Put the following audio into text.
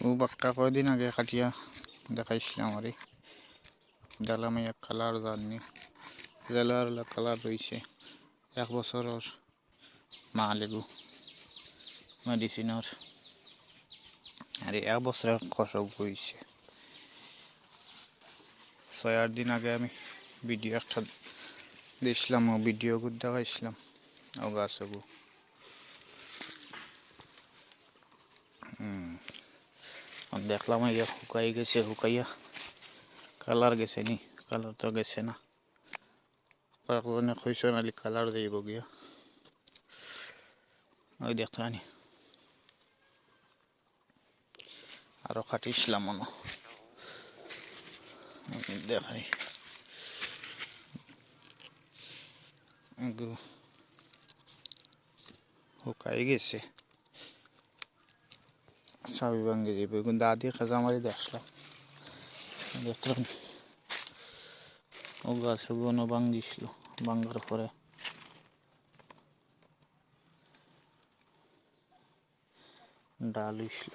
ও বাক্কা কয়দিন আগে কাটিয়া দেখাইছিলাম আরে এক কালার জাননি জেলার কালার রয়েছে এক বছরের মা লেগু মেডিসিনের আর এক বছরের কষক হয়েছে ছয় আট দিন আগে আমি ভিডিও একটা দিয়েছিলাম ও ভিডিও দেখাইছিলাম ও গাছগু আর দেখলাম এই যে শুকাই গেছে শুকাইয়া কালার গেছে নি কালার তো গেছে না কয়েকজনে কইস নালি কালার যাইব গিয়া ওই দেখলানি আরো কাটিছিলাম মনে দেখাই এগুলো শুকাই গেছে চাবি ভাঙ্গি যাবে কিন্তু আদি খাজা মারি দেখলাম দেখলাম ও গাছগুলো ভাঙ্গিছিল ভাঙ্গার পরে। ডাল হইছিল